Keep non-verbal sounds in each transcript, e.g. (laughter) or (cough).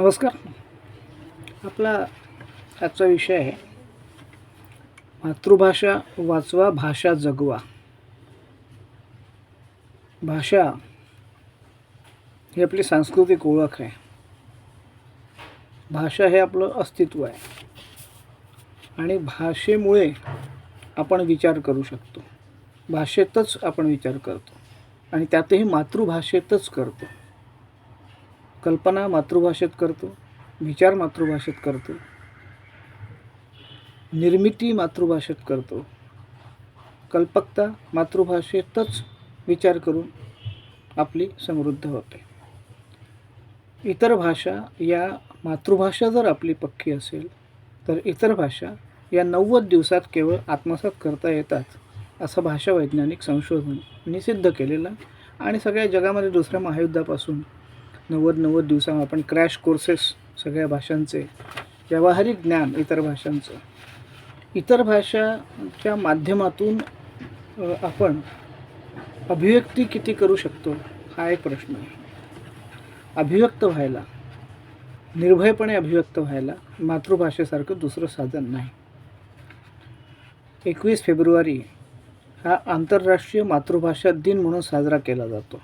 नमस्कार. आपला आजचा विषय आहे मातृभाषा वाचवा भाषा जगवा. भाषा ही आपली सांस्कृतिक ओळख आहे. भाषा हे आपलं अस्तित्व आहे. आणि भाषेमुळे आपण विचार करू शकतो. भाषेतच आपण विचार करतो. आणि त्यातही मातृभाषेतच करतो. कल्पना मातृभाषेत करतो विचार मातृभाषेत करतो निर्मिती मातृभाषेत करतो कल्पकता मातृभाषेतच विचार करून आपली समृद्ध होते. इतर भाषा या मातृभाषा जर आपली पक्की असेल तर इतर भाषा या नव्वद दिवसात केवळ आत्मसात करता येतात असं भाषा वैज्ञानिक संशोधन सिद्ध केलेलं आणि सगळ्या जगामध्ये दुसऱ्या महायुद्धापासून नव्वद नव्वद दिवसा आपण क्रॅश कोर्सेस सगळ्या भाषांचे व्यावहारिक ज्ञान इतर भाषांचं. इतर भाषाच्या माध्यमातून आपण अभिव्यक्ती किती करू शकतो हा एक प्रश्न आहे. अभिव्यक्त व्हायला निर्भयपणे अभिव्यक्त व्हायला मातृभाषेसारखं दुसरं साधन नाही. एकवीस फेब्रुवारी हा आंतरराष्ट्रीय मातृभाषा दिन म्हणून साजरा केला जातो.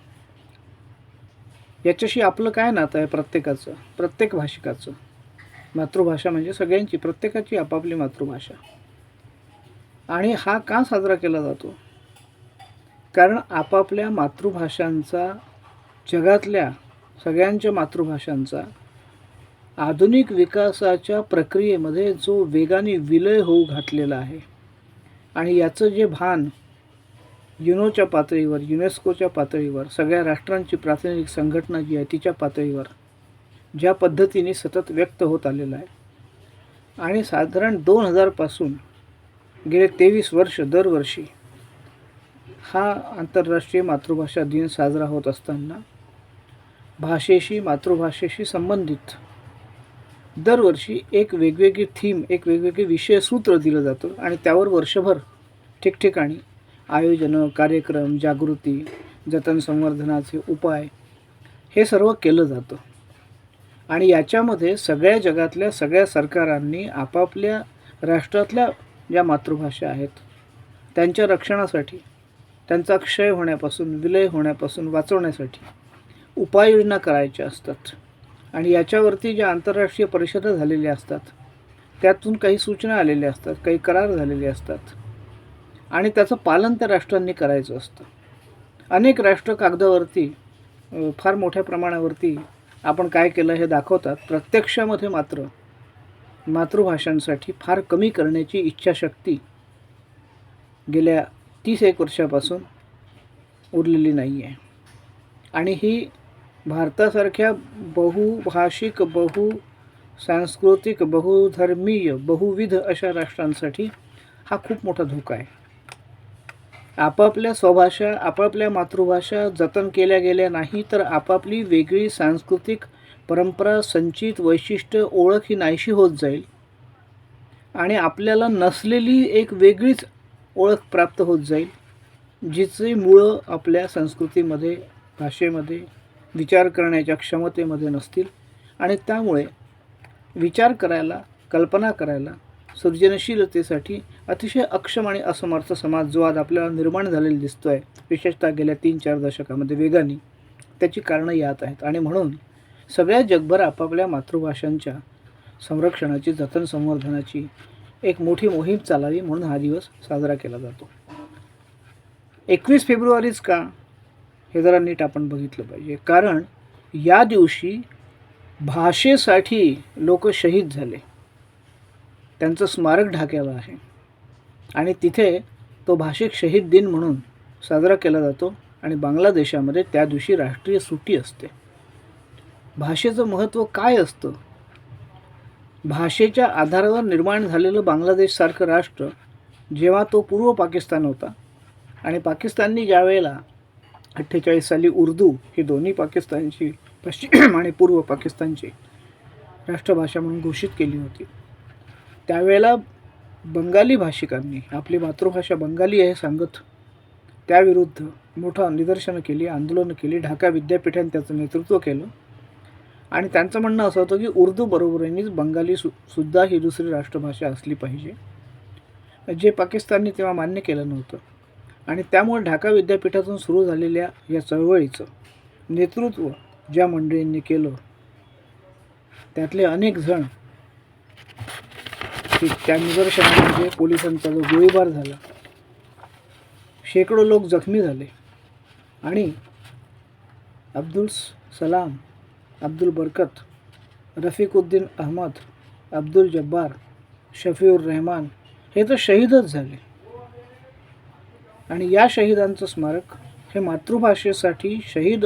याच्याशी आपलं काय नातं आहे प्रत्येकाचं? प्रत्येक भाषिकाचं? मातृभाषा म्हणजे सगळ्यांची प्रत्येकाची आपापली मातृभाषा. आणि हा का साजरा केला जातो? कारण आपापल्या मातृभाषांचा जगातल्या सगळ्यांच्या मातृभाषांचा आधुनिक विकासाच्या प्रक्रियेमध्ये जो वेगाने विलय होऊ घातलेला आहे आणि याचं जे भान युनोच्या पातळीवर युनेस्कोच्या पातळीवर सगळ्या राष्ट्रांची प्रातिनिधिक संघटना जी आहे तिच्या पातळीवर ज्या पद्धतीने सतत व्यक्त होत आलेलं आहे. आणि साधारण दोन हजारपासून गेले तेवीस वर्ष दरवर्षी हा आंतरराष्ट्रीय मातृभाषा दिन साजरा होत असताना भाषेशी मातृभाषेशी संबंधित दरवर्षी एक वेगवेगळी थीम एक वेगवेगळे विषयसूत्र दिलं जातं आणि त्यावर वर्षभर ठिकठिकाणी आयोजनं कार्यक्रम जागृती जतन संवर्धनाचे उपाय हे सर्व केलं जातं. आणि याच्यामध्ये सगळ्या जगातल्या सगळ्या सरकारांनी आपापल्या राष्ट्रातल्या ज्या मातृभाषा आहेत त्यांच्या रक्षणासाठी त्यांचा क्षय होण्यापासून विलय होण्यापासून वाचवण्यासाठी उपाययोजना करायच्या असतात. आणि याच्यावरती ज्या आंतरराष्ट्रीय परिषदा झालेल्या असतात त्यातून काही सूचना आलेल्या असतात काही करार झालेले असतात. आणि त्याचं पालन त्या राष्ट्रांनी करायचं असतं. अनेक राष्ट्र कागदावरती फार मोठ्या प्रमाणावरती आपण काय केलं हे दाखवतात. प्रत्यक्षामध्ये मात्र मातृभाषांसाठी फार कमी करण्याची इच्छाशक्ती गेल्या तीस एक वर्षापासून उरलेली नाही आहे. आणि ही भारतासारख्या बहुभाषिक बहु सांस्कृतिक बहुधर्मीय बहुविध अशा राष्ट्रांसाठी हा खूप मोठा धोका आहे. आपापल्या स्वभाषा आपापल्या मातृभाषा जतन केल्या गेल्या नाही तर आपापली वेगळी सांस्कृतिक परंपरा संचित वैशिष्ट्य ओळख ही नाहीशी होत जाईल. आणि आपल्याला नसलेली एक वेगळीच ओळख प्राप्त होत जाईल जिचे मुळं आपल्या संस्कृतीमध्ये भाषेमध्ये विचार करण्याच्या क्षमतेमध्ये नसतील. आणि त्यामुळे विचार करायला कल्पना करायला सृजनशीलतेसाठी अतिशय अक्षम आणि असमर्थ समाज जो आज आपल्याला निर्माण झालेला दिसतो आहे विशेषतः गेल्या तीन चार दशकामध्ये वेगाने त्याची कारणं यात आहेत. आणि म्हणून सगळ्या जगभर आपापल्या मातृभाषांच्या संरक्षणाची जतन संवर्धनाची एक मोठी मोहीम चालावी म्हणून हा दिवस साजरा केला जातो. एकवीस फेब्रुवारीच का? हे जरा नीट आपण बघितलं पाहिजे. कारण या दिवशी भाषेसाठी लोक शहीद झाले. त्यांचं स्मारक ढाक्याला आहे. आणि तिथे तो भाषिक शहीद दिन म्हणून साजरा केला जातो आणि बांगलादेशामध्ये त्या दिवशी राष्ट्रीय सुट्टी असते. भाषेचं महत्त्व काय असतं? भाषेच्या आधारावर निर्माण झालेलं बांगलादेशसारखं राष्ट्र जेव्हा तो पूर्व पाकिस्तान होता आणि पाकिस्ताननी ज्यावेळेला अठ्ठेचाळीस साली उर्दू ही दोन्ही पाकिस्तानची पश्चिम (clears throat) आणि पूर्व पाकिस्तानची राष्ट्रभाषा म्हणून घोषित केली होती. त्यावेळेला बंगाली भाषिकांनी आपली मातृभाषा बंगाली आहे सांगत त्याविरुद्ध मोठं निदर्शनं केली आंदोलनं केली ढाका विद्यापीठाने त्याचं नेतृत्व केलं. आणि त्यांचं म्हणणं असं होतं की उर्दू बरोबरीनेच बंगाली सु सुद्धा ही दुसरी राष्ट्रभाषा असली पाहिजे. जे पाकिस्तानने तेव्हा मान्य केलं नव्हतं. आणि त्यामुळे ढाका विद्यापीठातून सुरू झालेल्या या चळवळीचं नेतृत्व ज्या मंडळींनी केलं त्यातले अनेक जण की त्या निदर्शनामध्ये म्हणजे पोलिसांचा जो गोळीबार झाला शेकडो लोक जखमी झाले. आणि अब्दुल सलाम अब्दुल बरकत रफिकुद्दीन अहमद अब्दुल जब्बार शफीउर रहमान हे तर शहीदच झाले. आणि या शहीदांचं स्मारक हे मातृभाषेसाठी शहीद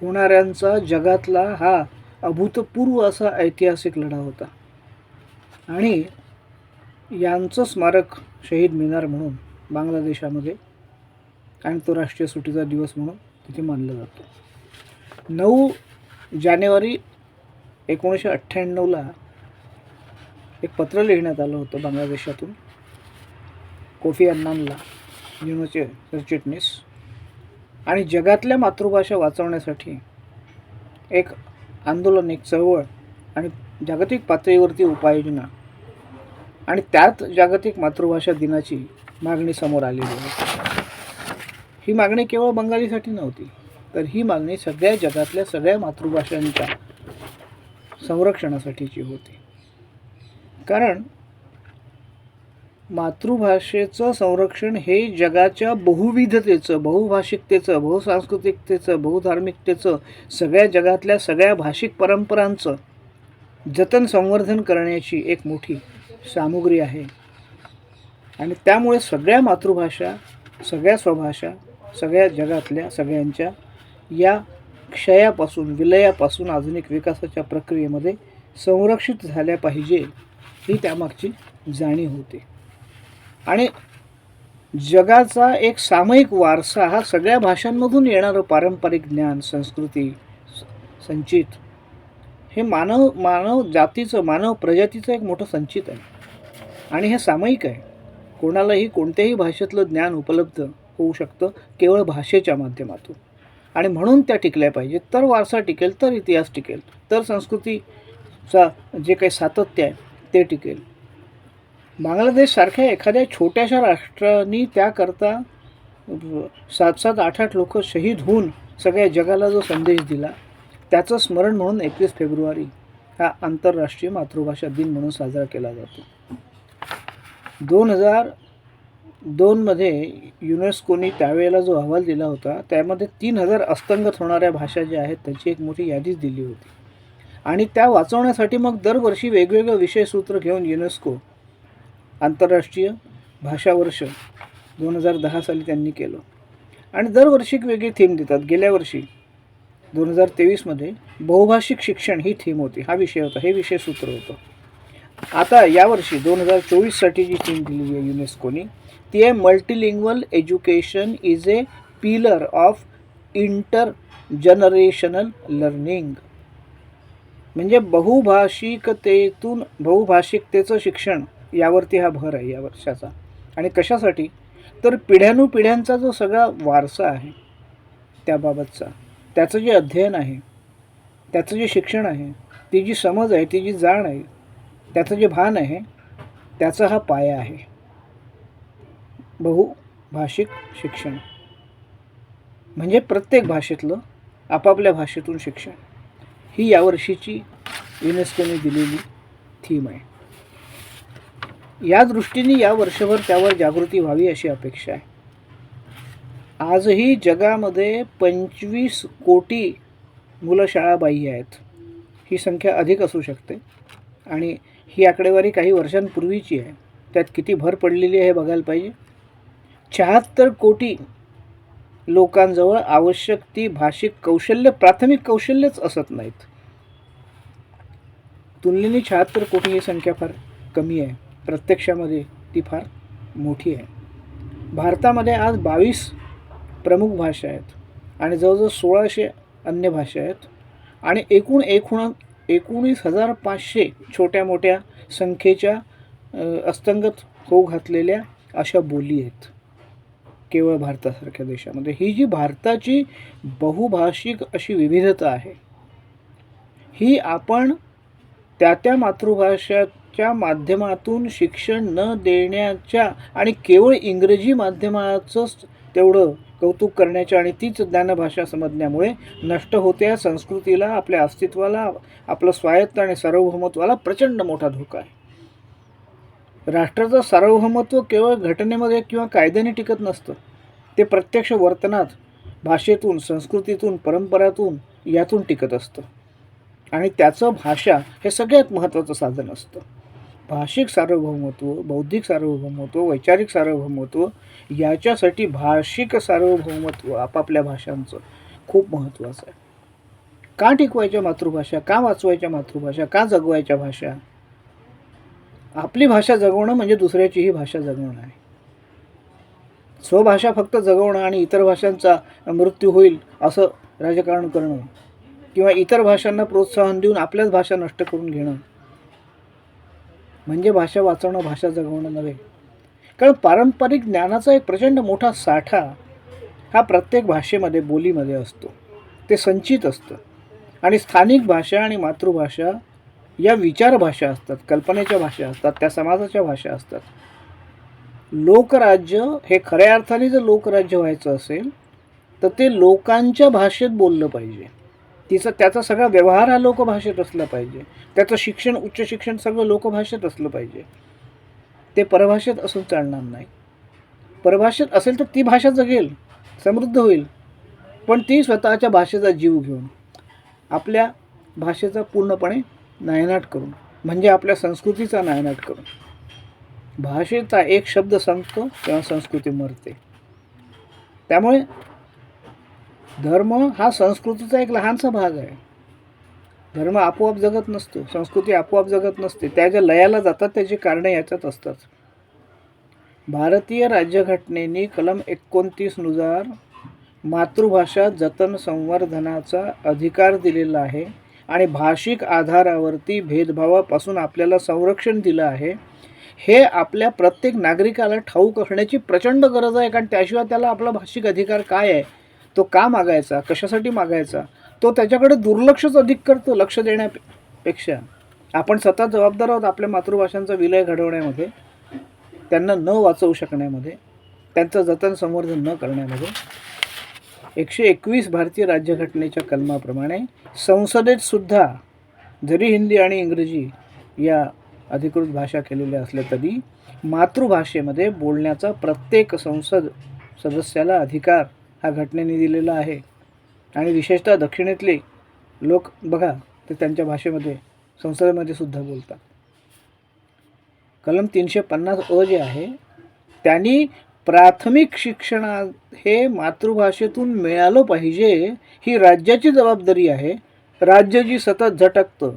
होणाऱ्यांचा जगातला हा अभूतपूर्व असा ऐतिहासिक लढा होता. आणि यांचं स्मारक शहीद मिनार म्हणून बांगलादेशामध्ये आंतरराष्ट्रीय सुट्टीचा दिवस म्हणून तिथे मानलं जातं. नऊ जानेवारी एकोणीसशे अठ्ठ्याण्णवला एक पत्र लिहिण्यात आलं होतं बांगलादेशातून. कोफी अन्नानला युनोचे सरचिटणीस. आणि जगातल्या मातृभाषा वाचवण्यासाठी एक आंदोलन एक चळवळ आणि जागतिक पातळीवरती उपाययोजना आणि त्यात जागतिक मातृभाषा दिनाची मागणी समोर आलेली आहे. ही मागणी केवळ बंगालीसाठी नव्हती तर ही मागणी सगळ्या जगातल्या सगळ्या मातृभाषांच्या संरक्षणासाठीची होती. कारण मातृभाषेचं संरक्षण हे जगाच्या बहुविधतेचं बहुभाषिकतेचं बहुसांस्कृतिकतेचं बहुधार्मिकतेचं सगळ्या जगातल्या सगळ्या भाषिक परंपरांचं जतन संवर्धन करण्याची एक मोठी सामुग्री आहे. आणि त्यामुळे सगळ्या मातृभाषा सगळ्या स्वभाषा सगळ्या जगातल्या सगळ्यांच्या या क्षयापासून विलयापासून आधुनिक विकासाच्या प्रक्रियेमध्ये संरक्षित झाल्या पाहिजे ही त्यामागची जाणीव होते. आणि जगाचा एक सामायिक वारसा हा सगळ्या भाषांमधून येणारं पारंपरिक ज्ञान संस्कृती स- संचित हे मानव मानव जातीचं मानव प्रजातीचं एक मोठं संचित आहे. आणि हे सामायिक आहे. कोणालाही कोणत्याही भाषेतलं ज्ञान उपलब्ध होऊ शकतं केवळ भाषेच्या माध्यमातून. आणि म्हणून त्या टिकल्या पाहिजेत. तर वारसा टिकेल तर इतिहास टिकेल तर संस्कृतीचा जे काही सातत्य आहे ते टिकेल. बांगलादेशसारख्या एखाद्या छोट्याशा राष्ट्रांनी त्याकरता सात सात आठ आठ लोक शहीद होऊन सगळ्या जगाला जो संदेश दिला त्याचं स्मरण म्हणून एकवीस फेब्रुवारी हा आंतरराष्ट्रीय मातृभाषा दिन म्हणून साजरा केला जातो. दोन हजार दोनमध्ये युनेस्कोनी त्यावेळेला जो अहवाल दिला होता त्यामध्ये तीन हजार अस्तंगत होणाऱ्या भाषा ज्या आहेत त्याची एक मोठी यादीच दिली होती. आणि त्या वाचवण्यासाठी मग दरवर्षी वेगवेगळं विषयसूत्र घेऊन युनेस्को आंतरराष्ट्रीय भाषा वर्ष दोन हजार दहा साली त्यांनी केलं. आणि दरवर्षी एक वेगळी थीम देतात. गेल्या वर्षी दोन हजार तेवीसमध्ये बहुभाषिक शिक्षण ही थीम होती. हा विषय होता. हे विषय सूत्र होतं. आता यावर्षी दोन हजार चोवीससाठी जी थीम दिली आहे युनेस्कोनी ती आहे multilingual education is a pillar of intergenerational learning म्हणजे बहुभाषिकतेतून बहुभाषिकतेचं शिक्षण यावरती हा भर आहे या वर्षाचा. आणि कशासाठी? तर पिढ्यानुपिढ्यांचा जो सगळा वारसा आहे त्याबाबतचा. त्याचं जे अध्ययन आहे त्याचं जे शिक्षण आहे ती जी समज आहे ती जी जाण आहे त्याचं जे भान आहे त्याचा हा पाया आहे. बहुभाषिक शिक्षण. म्हणजे प्रत्येक भाषेतलं आपापल्या भाषेतून शिक्षण. ही यावर्षीची युनेस्कोने दिलेली थीम आहे. या दृष्टीने या वर्षभर त्यावर जागृती व्हावी अशी अपेक्षा आहे. आजही जगामध्ये पंचवीस कोटी मुलं शाळाबाह्य आहेत. ही संख्या अधिक असू शकते. आणि ही आकडेवारी काही वर्षांपूर्वीची आहे. त्यात किती भर पडलेली आहे हे बघायला पाहिजे. शहात्तर कोटी लोकांजवळ आवश्यक ती भाषिक कौशल्य प्राथमिक कौशल्यच असत नाहीत. तुलनेने शहात्तर कोटी ही संख्या फार कमी आहे. प्रत्यक्षामध्ये ती फार मोठी आहे. भारतामध्ये आज बावीस प्रमुख भाषा आहेत. आणि जवळजवळ सोळाशे अन्य भाषा आहेत. आणि एकूण एकूण एकोणीस हजार पाचशे छोट्या मोठ्या संख्येच्या अस्तंगत होऊ घातलेल्या अशा बोली आहेत. केवळ भारतासारख्या देशामध्ये. ही जी भारताची बहुभाषिक अशी विविधता आहे ही आपण त्या त्या मातृभाषाच्या माध्यमातून शिक्षण न देण्याच्या आणि केवळ इंग्रजी माध्यमाचंच तेवढं कौतुक करण्याच्या आणि तीच ज्ञानभाषा समजण्यामुळे नष्ट होत्या संस्कृतीला आपल्या अस्तित्वाला आपलं स्वायत्त आणि सार्वभौमत्वाला प्रचंड मोठा धोका आहे. राष्ट्राचं सार्वभौमत्व केवळ घटनेमध्ये किंवा कायद्याने टिकत नसतं. ते प्रत्यक्ष वर्तनात भाषेतून संस्कृतीतून परंपरातून यातून टिकत असतं. आणि त्याचं भाषा हे सगळ्यात महत्त्वाचं साधन असतं. भाषिक सार्वभौमत्व बौद्धिक सार्वभौमत्व वैचारिक सार्वभौमत्व याच्यासाठी भाषिक सार्वभौमत्व आपापल्या भाषांचं खूप महत्त्वाचं आहे. का टिकवायच्या मातृभाषा? का वाचवायच्या मातृभाषा? का जगवायच्या भाषा? आपली भाषा जगवणं म्हणजे दुसऱ्याचीही भाषा जगवणं आहे. स्वभाषा फक्त जगवणं आणि इतर भाषांचा मृत्यू होईल असं राजकारण करणं किंवा इतर भाषांना प्रोत्साहन देऊन आपल्याच भाषा नष्ट करून घेणं. म्हणजे भाषा वाचवणं भाषा जगवणं नव्हे. कारण पारंपरिक ज्ञानाचा एक प्रचंड मोठा साठा हा प्रत्येक भाषेमध्ये बोलीमध्ये असतो. ते संचित असतं. आणि स्थानिक भाषा आणि मातृभाषा या विचारभाषा असतात कल्पनेच्या भाषा असतात त्या समाजाच्या भाषा असतात. लोकराज्य हे खऱ्या अर्थाने जर लोकराज्य व्हायचं असेल तर ते लोकांच्या भाषेत बोललं पाहिजे. तिचं त्याचा सगळा व्यवहार हा लोकभाषेत असला पाहिजे. त्याचं शिक्षण उच्च शिक्षण सगळं लोकभाषेत असलं पाहिजे. ते परभाषेत असून चालणार नाही. परभाषेत असेल तर ती भाषा जगेल समृद्ध होईल. पण ती स्वतःच्या भाषेचा जीव घेऊन आपल्या भाषेचा पूर्णपणे नायनाट करून म्हणजे आपल्या संस्कृतीचा नायनाट करून. भाषेचा एक शब्द संपतो तेव्हा संस्कृती मरते. त्यामुळे धर्म हा संस्कृतीचा एक लहानसा भाग आहे. धर्म आपोआप जगत नसतो संस्कृती आपोआप जगत नसते त्या ज्या लयाला जातात त्याची कारणे याच्यात असतात. भारतीय राज्यघटनेने कलम एकोणतीसनुसार मातृभाषा जतन संवर्धनाचा अधिकार दिलेला आहे आणि भाषिक आधारावरती भेदभावापासून आपल्याला संरक्षण दिलं आहे. हे आपल्या प्रत्येक नागरिकाला ठाऊक असण्याची प्रचंड गरज आहे कारण त्याशिवाय त्याला आपला भाषिक अधिकार काय आहे? तो का मागायचा? कशासाठी मागायचा? तो त्याच्याकडे दुर्लक्षच अधिक करतो लक्ष देण्यापेक्षा. आपण स्वतः जबाबदार आहोत आपल्या मातृभाषांचा विलय घडवण्यामध्ये त्यांना न वाचवू शकण्यामध्ये त्यांचं जतन संवर्धन न करण्यामध्ये. एकशे एकवीस भारतीय राज्यघटनेच्या कलमाप्रमाणे संसदेत सुद्धा जरी हिंदी आणि इंग्रजी या अधिकृत भाषा केलेल्या असल्या तरी मातृभाषेमध्ये बोलण्याचा प्रत्येक संसद सदस्याला अधिकार हा घटनेने दिलेला आहे. आणि विशेषतः दक्षिणेतले लोक बघा ते त्यांच्या भाषेमध्ये संसदेमध्ये सुद्धा बोलतात. कलम तीनशे पन्नास अ जे आहे त्यांनी प्राथमिक शिक्षणात हे मातृभाषेतून मिळालं पाहिजे ही राज्याची जबाबदारी आहे. राज्य जी सतत झटकतं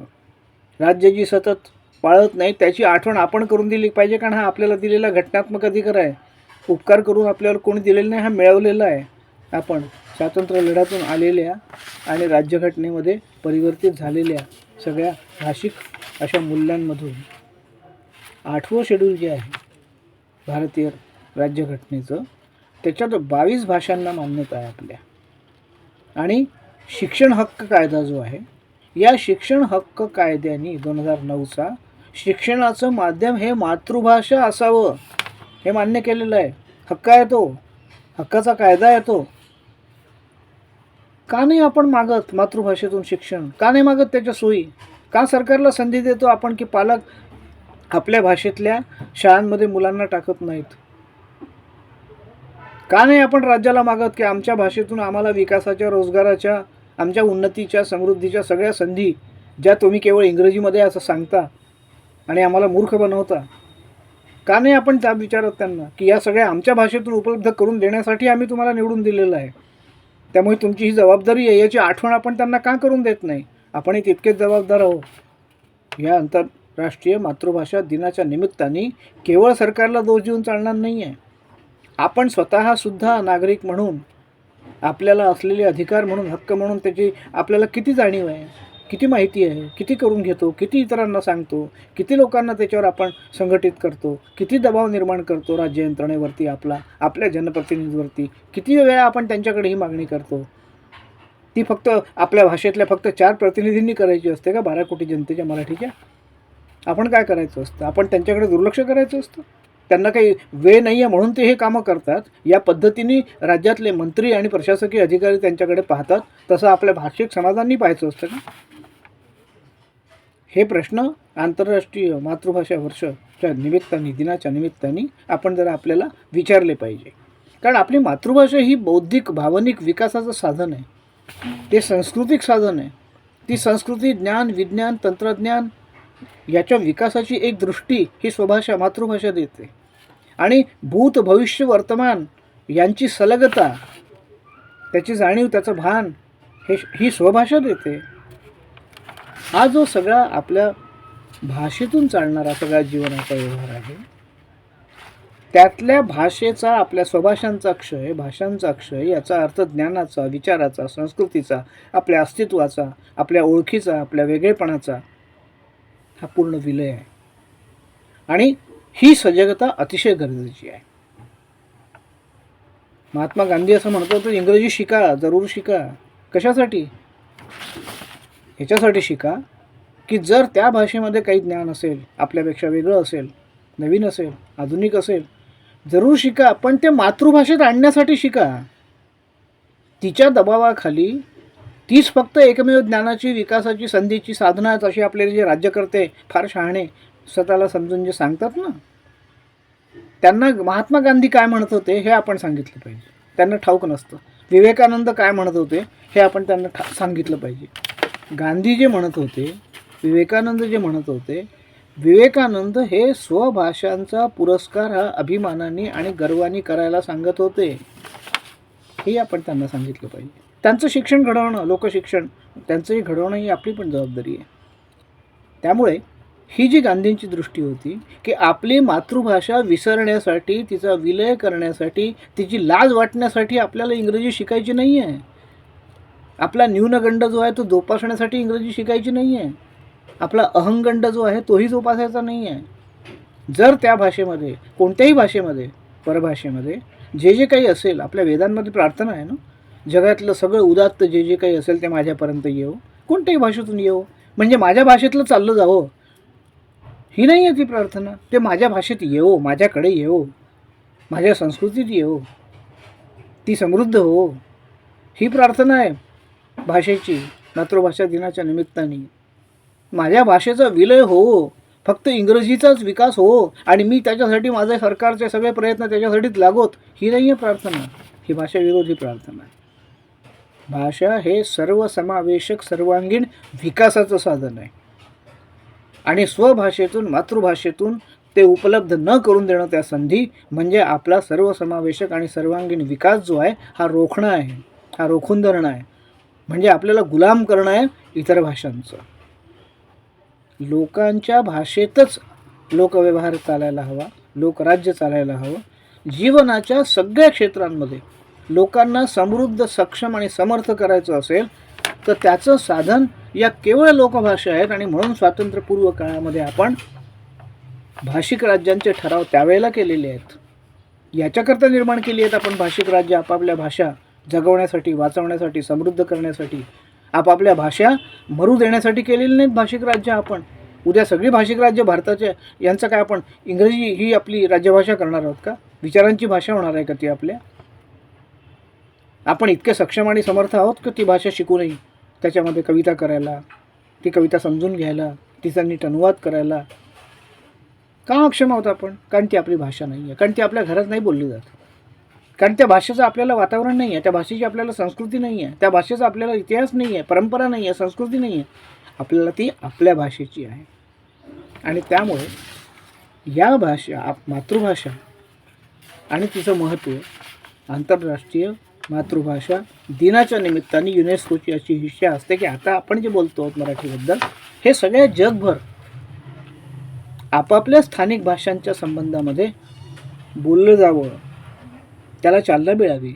राज्य जी सतत पाळत नाही त्याची आठवण आपण करून दिली पाहिजे कारण हा आपल्याला दिलेला घटनात्मक अधिकार आहे. उपकार करून आपल्याला कोणी दिलेला नाही हा मिळवलेला आहे. आपण स्वातंत्र्य लढ्यातून आलेल्या आणि राज्यघटनेमध्ये परिवर्तित झालेल्या सगळ्या भाषिक अशा मूल्यांमधून आठवं शेड्यूल जे आहे भारतीय राज्यघटनेचं त्याच्यात बावीस भाषांना मान्यता आहे आपल्या. आणि शिक्षण हक्क कायदा जो आहे या शिक्षण हक्क कायद्याने दोन हजार नऊचा शिक्षणाचं माध्यम हे मातृभाषा असावं हे मान्य केलेलं आहे. हक्क आहे तो. हक्काचा कायदा आहे तो. का नाही आपण मागत मातृभाषेतून शिक्षण? का नाही मागत त्याच्या सोयी? का सरकारला संधी देतो आपण की पालक आपल्या भाषेतल्या शाळांमध्ये मुलांना टाकत नाहीत? का नाही आपण राज्याला मागत की आमच्या भाषेतून आम्हाला विकासाच्या रोजगाराच्या आमच्या उन्नतीच्या समृद्धीच्या सगळ्या संधी ज्या तुम्ही केवळ इंग्रजीमध्ये असं सांगता आणि आम्हाला मूर्ख बनवता? का नाही आपण त्या विचारत त्यांना की या सगळ्या आमच्या भाषेतून उपलब्ध करून देण्यासाठी आम्ही तुम्हाला निवडून दिलेलं आहे? त्यामुळे तुमची ही जबाबदारी आहे. याची आठवण आपण त्यांना का करून देत नाही? आपणही तितकेच जबाबदार आहोत. या आंतरराष्ट्रीय मातृभाषा दिनाच्या निमित्ताने केवळ सरकारला दोष देऊन चालणार नाही आहे आपण स्वतःसुद्धा नागरिक म्हणून आपल्याला असलेले अधिकार म्हणून हक्क म्हणून त्याची आपल्याला किती जाणीव आहे? किती माहिती आहे किती करून घेतो किती इतरांना सांगतो किती लोकांना त्याच्यावर आपण संघटित करतो किती दबाव निर्माण करतो राज्य यंत्रणेवरती आपला आपल्या जनप्रतिनिधीवरती किती वेळा आपण त्यांच्याकडे ही मागणी करतो. ती फक्त आपल्या भाषेतल्या फक्त चार प्रतिनिधींनी करायची असते का? बारा कोटी जनतेच्या मराठीच्या? आपण काय करायचं असतं? आपण त्यांच्याकडे दुर्लक्ष करायचं असतं? त्यांना काही वेळ नाही आहे म्हणून ते हे कामं करतात. या पद्धतीने राज्यातले मंत्री आणि प्रशासकीय अधिकारी त्यांच्याकडे पाहतात. तसं आपल्या भाषिक समाजांनी पाहायचं असतं का? हे प्रश्न आंतरराष्ट्रीय मातृभाषा वर्षच्या निमित्ताने दिनाच्या निमित्ताने आपण जरा आपल्याला विचारले पाहिजे. कारण आपली मातृभाषा ही बौद्धिक भावनिक विकासाचं साधन आहे. ते सांस्कृतिक साधन आहे. ती संस्कृती ज्ञान विज्ञान तंत्रज्ञान याच्या विकासाची एक दृष्टी ही स्वभाषा मातृभाषा देते. आणि भूत भविष्य वर्तमान यांची सलगता त्याची जाणीव त्याचं भान हे ही स्वभाषा देते. हा जो सगळा आपल्या भाषेतून चालणारा सगळा जीवनाचा व्यवहार आहे त्यातल्या भाषेचा आपल्या स्वभाषांचा क्षय भाषांचा क्षय याचा अर्थ ज्ञानाचा विचाराचा संस्कृतीचा आपल्या अस्तित्वाचा आपल्या ओळखीचा आपल्या वेगळेपणाचा हा पूर्ण विलय आहे. आणि ही सजगता अतिशय गरजेची आहे. महात्मा गांधी असं म्हणतो तर इंग्रजी शिका जरूर शिका. कशासाठी? ह्याच्यासाठी शिका की जर त्या भाषेमध्ये काही ज्ञान असेल आपल्यापेक्षा वेगळं असेल नवीन असेल आधुनिक असेल जरूर शिका पण ते मातृभाषेत आणण्यासाठी शिका. तिच्या दबावाखाली तीच फक्त एकमेव ज्ञानाची विकासाची संधीची साधनाच आहेत अशी आपल्याला जे राज्यकर्ते फार शहाणे स्वतःला समजून जे सांगतात ना त्यांना महात्मा गांधी काय म्हणत होते हे आपण सांगितलं पाहिजे. त्यांना ठाऊक नसतं. विवेकानंद काय म्हणत होते हे आपण त्यांना ठा सांगितलं पाहिजे. गांधी जे म्हणत होते विवेकानंद जे म्हणत होते विवेकानंद हे स्वभाषांचा पुरस्कार हा अभिमानाने आणि गर्वाने करायला सांगत होते. हे आपण त्यांना सांगितलं पाहिजे. त्यांचं शिक्षण घडवणं लोकशिक्षण त्यांचंही घडवणं ही आपली पण जबाबदारी आहे. त्यामुळे ही जी गांधींची दृष्टी होती की आपली मातृभाषा विसरण्यासाठी तिचा विलय करण्यासाठी तिची लाज वाटण्यासाठी आपल्याला इंग्रजी शिकायची नाही आहे आपला न्यूनगंड जो आहे तो जोपासण्यासाठी इंग्रजी शिकायची नाही आहे. आपला अहंगंड जो आहे तोही जोपासायचा नाही आहे. जर त्या भाषेमध्ये कोणत्याही भाषेमध्ये परभाषेमध्ये जे जे काही असेल आपल्या वेदांमध्ये प्रार्थना आहे ना जगातलं सगळं उदात्त जे जे काही असेल ते माझ्यापर्यंत येऊ कोणत्याही भाषेतून येऊ म्हणजे माझ्या भाषेतलं चाललं जावं. ही नाही आहे ती प्रार्थना. ते माझ्या भाषेत येवो माझ्याकडे येवो. माझ्या संस्कृतीत येवो. ती समृद्ध हो ही प्रार्थना आहे. भाषेची मातृभाषा दिनाच्या निमित्ताने. माझ्या भाषेचा विलय हो फक्त इंग्रजीचाच विकास हो आणि मी त्याच्यासाठी माझे सरकारचे सगळे प्रयत्न त्याच्यासाठीच लागोत ही नाही आहे प्रार्थना. ही भाषाविरोधी प्रार्थना. आहे भाषा हे सर्वसमावेशक सर्वांगीण विकासाचं साधन आहे. आणि स्वभाषेतून मातृभाषेतून ते उपलब्ध न करून देणं त्या संधी म्हणजे आपला सर्वसमावेशक आणि सर्वांगीण विकास जो आहे हा रोखणं आहे. हा रोखून धरणं आहे. म्हणजे आपल्याला गुलाम करणं आहे इतर भाषांचं. लोकांच्या भाषेतच लोकव्यवहार चालायला हवा लोकराज्य चालायला हवं. जीवनाच्या सगळ्या क्षेत्रांमध्ये लोकांना समृद्ध सक्षम आणि समर्थ करायचं असेल तर त्याचं साधन या केवळ लोकभाषा आहेत आणि म्हणून स्वातंत्र्यपूर्व काळामध्ये आपण भाषिक राज्यांचे ठराव त्यावेळेला केलेले आहेत. याच्याकरता निर्माण केली आहेत आपण भाषिक राज्य आपापल्या भाषा. जगवण्यासाठी वाचवण्यासाठी समृद्ध करण्यासाठी आपापल्या भाषा मरू देण्यासाठी केलेली नाहीत भाषिक राज्य आपण. उद्या सगळी भाषिक राज्य भारताचे यांचं काय आपण इंग्रजी ही आपली राज्यभाषा करणार आहोत का? विचारांची भाषा होणार आहे का ती आपल्या? आपण इतके सक्षम आणि समर्थ आहोत की ती भाषा शिकूनही? त्याच्यामध्ये कविता करायला ती कविता समजून घ्यायला तिचा नीट अनुवाद करायला. का अक्षम आहोत आपण? कारण ती आपली भाषा नाही आहे कारण ती आपल्या घरात नाही बोलली जात. कारण त्या भाषेचं आपल्याला वातावरण नाही आहे त्या भाषेची आपल्याला संस्कृती नाही आहे त्या भाषेचा आपल्याला इतिहास नाही आहे परंपरा नाही आहे संस्कृती नाही आहे आपल्याला ती आपल्या भाषेची आहे. आणि त्यामुळे या भाषा आप मातृभाषा आणि तिचं महत्त्व आंतरराष्ट्रीय मातृभाषा दिनाच्या निमित्ताने युनेस्कोची अशी इच्छा असते की आता आपण जे बोलतो आहोत मराठीबद्दल हे सगळ्या जगभर आपापल्या स्थानिक भाषांच्या संबंधामध्ये बोललं जावं. त्याला चालना मिळावी.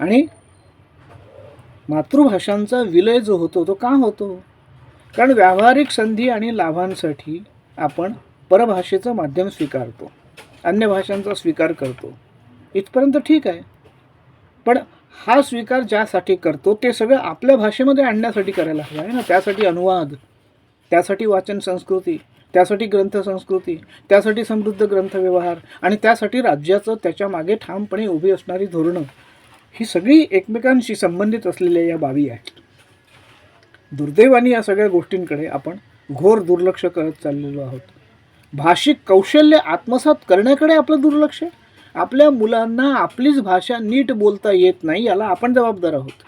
आणि मातृभाषांचा विलय जो होतो तो का होतो? कारण व्यावहारिक संधी आणि लाभांसाठी आपण परभाषेचं माध्यम स्वीकारतो. अन्य भाषांचा स्वीकार करतो. इथपर्यंत ठीक आहे. पण हा स्वीकार ज्यासाठी करतो ते सगळं आपल्या भाषेमध्ये आणण्यासाठी करायला हवं आहे ना? त्यासाठी अनुवाद त्यासाठी वाचन संस्कृती त्यासाठी ग्रंथ संस्कृती त्यासाठी समृद्ध ग्रंथव्यवहार आणि त्यासाठी राज्याचं त्याच्यामागे ठामपणे उभी असणारी धोरणं ही सगळी एकमेकांशी संबंधित असलेल्या या बाबी आहेत. दुर्दैवाने या सगळ्या गोष्टींकडे आपण घोर दुर्लक्ष करत चाललेलो आहोत. भाषिक कौशल्य आत्मसात करण्याकडे आपलं दुर्लक्ष आपल्या मुलांना आपलीच भाषा नीट बोलता येत नाही याला आपण जबाबदार आहोत.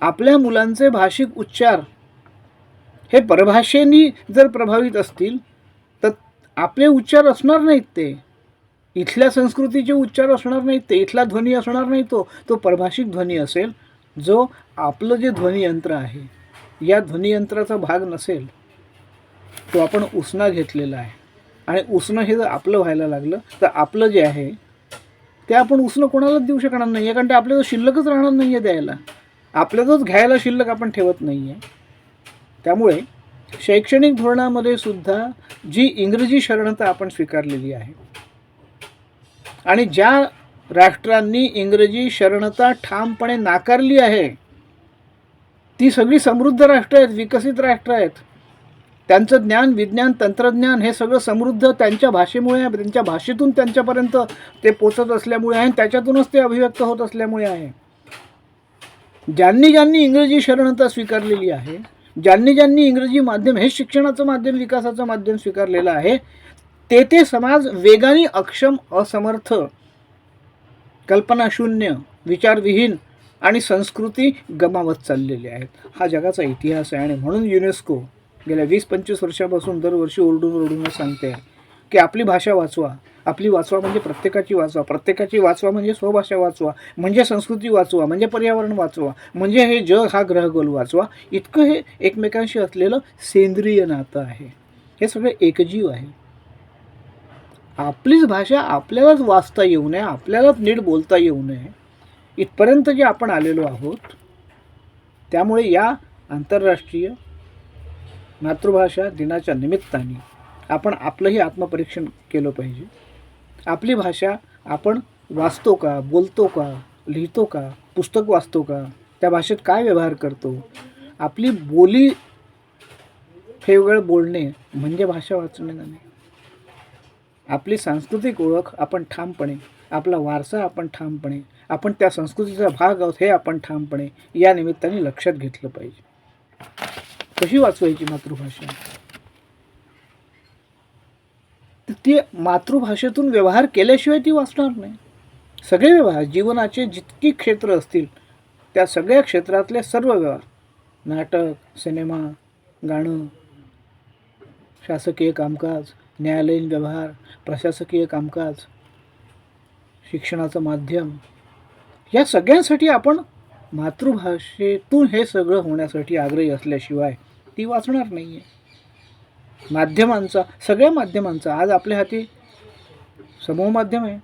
आपल्या मुलांचे भाषिक उच्चार हे परभाषेनी जर प्रभावित असतील तर आपले उच्चार असणार नाहीत ते. इथल्या संस्कृतीचे उच्चार असणार नाहीत ते इथला ध्वनी असणार नाही तो. तो परभाषिक ध्वनी असेल जो आपलं जे ध्वनियंत्र आहे या ध्वनियंत्राचा भाग नसेल तो आपण उसना घेतलेला आहे. आणि उसणं हे जर आपलं व्हायला लागलं तर आपलं जे आहे ते आपण उसणं कोणालाच देऊ शकणार नाही. आहे कारण ते आपल्याजवळ शिल्लकच राहणार नाही आहे द्यायला. आपल्याजवळच घ्यायला शिल्लक आपण ठेवत नाही आहे त्यामुळे शैक्षणिक धोरणामध्ये सुद्धा जी इंग्रजी शरणता आपण स्वीकारलेली आहे आणि ज्या राष्ट्रांनी इंग्रजी शरणता ठामपणे नाकारली आहे ती सगळी समृद्ध राष्ट्र आहेत विकसित राष्ट्र आहेत. त्यांचं ज्ञान विज्ञान तंत्रज्ञान हे सगळं समृद्ध त्यांच्या भाषेमुळे आहे त्यांच्या भाषेतून त्यांच्यापर्यंत ते पोचत असल्यामुळे आहे आणि त्याच्यातूनच ते अभिव्यक्त होत असल्यामुळे आहे. ज्यांनी ज्यांनी इंग्रजी शरणता स्वीकारलेली आहे ज्यांनी ज्यांनी इंग्रजी माध्यम हे शिक्षणाचं माध्यम विकासाचं माध्यम स्वीकारलेलं आहे ते ते समाज वेगाने अक्षम असमर्थ कल्पनाशून्य विचारविहीन आणि संस्कृती गमावत चाललेली आहेत. हा जगाचा इतिहास आहे आणि म्हणून युनेस्को गेल्या वीस पंचवीस वर्षापासून दरवर्षी ओरडून ओरडून सांगते. आहे की आपली भाषा वाचवा. आपली वाचवा म्हणजे प्रत्येकाची वाचवा. प्रत्येकाची वाचवा म्हणजे स्वभाषा वाचवा. म्हणजे संस्कृती वाचवा. म्हणजे पर्यावरण वाचवा. म्हणजे हे जग हा ग्रहगोल वाचवा. इतकं हे एकमेकांशी असलेलं सेंद्रिय नातं आहे. हे सगळं एकजीव आहे. आपलीच भाषा आपल्यालाच वाचता येऊ नये आपल्यालाच नीट बोलता येऊ नये. इथपर्यंत जे आपण आलेलो आहोत त्यामुळे या आंतरराष्ट्रीय मातृभाषा दिनाच्या निमित्ताने आपण आपलंही आत्मपरीक्षण केलं पाहिजे. आपली भाषा आपण वाचतो का बोलतो का लिहितो का पुस्तक वाचतो का त्या भाषेत काय व्यवहार करतो? आपली बोली हे वेळ बोलणे म्हणजे भाषा वाचणे नाही आपली सांस्कृतिक ओळख आपण ठामपणे आपला वारसा आपण ठामपणे आपण त्या संस्कृतीचा भाग आहोत हे आपण ठामपणे या निमित्ताने लक्षात घेतलं पाहिजे. कशी वाचवायची मातृभाषा तर ती मातृभाषेतून व्यवहार केल्याशिवाय ती वाचणार नाही. सगळे व्यवहार जीवनाचे जितकी क्षेत्र असतील त्या सगळ्या क्षेत्रातले सर्व व्यवहार नाटक सिनेमा गाणं शासकीय कामकाज न्यायालयीन व्यवहार प्रशासकीय कामकाज शिक्षणाचं माध्यम या सगळ्यांसाठी आपण मातृभाषेतून हे सगळं होण्यासाठी आग्रही असल्याशिवाय ती वाचणार नाही आहे माध्यमांचा सगळ्या माध्यमांचा. आज आपल्या हाती समूह माध्यम आहे.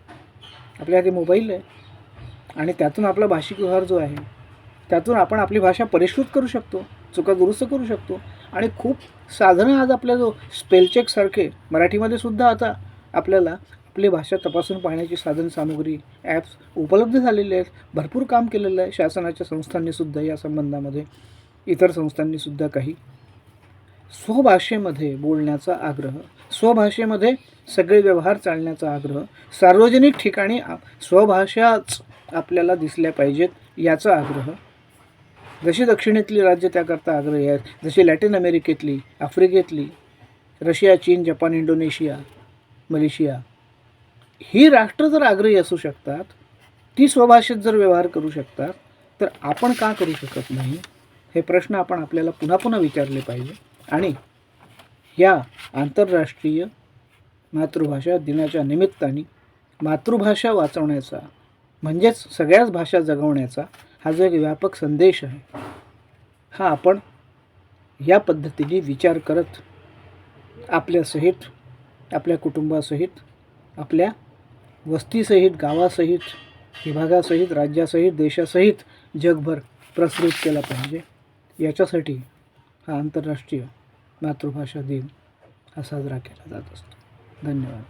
आपल्या हाती मोबाईल आहे. आणि त्यातून आपला भाषिक व्यवहार जो आहे त्यातून आपण आपली भाषा परिष्कृत करू शकतो चुका दुरुस्त करू शकतो. आणि खूप साधनं आज आपल्या जो स्पेलचेकसारखे मराठीमध्ये सुद्धा आता आपल्याला आपली भाषा तपासून पाहण्याची साधन सामुग्री ॲप्स उपलब्ध झालेले आहेत. भरपूर काम केलेलं आहे. शासनाच्या संस्थांनीसुद्धा या संबंधामध्ये इतर संस्थांनीसुद्धा काही स्वभाषेमध्ये बोलण्याचा आग्रह स्वभाषेमध्ये सगळे व्यवहार चालण्याचा आग्रह सार्वजनिक ठिकाणी स्वभाषाच आपल्याला दिसल्या पाहिजेत याचा आग्रह. जशी दक्षिणेतली राज्य त्याकरता आग्रही आहेत जशी लॅटिन अमेरिकेतली आफ्रिकेतली रशिया चीन जपान इंडोनेशिया मलेशिया ही राष्ट्र जर आग्रही असू शकतात ती स्वभाषेत जर व्यवहार करू शकतात तर आपण का करू शकत नाही? हे प्रश्न आपण आपल्याला पुन्हा पुन्हा विचारले पाहिजे. आणि या आंतरराष्ट्रीय मातृभाषा दिनाच्या निमित्ताने मातृभाषा वाचवण्याचा म्हणजेच सगळ्याच भाषा जगवण्याचा हा जो एक व्यापक संदेश आहे हा आपण या पद्धतीने विचार करत आपल्यासहित आपल्या कुटुंबासहित आपल्या वस्तीसहित गावासहित विभागासहित राज्यासहित देशासहित जगभर प्रसरित केला पाहिजे. याच्यासाठी हा आंतरराष्ट्रीय मातृभाषा दिन हा साजरा केला जात असतो. धन्यवाद.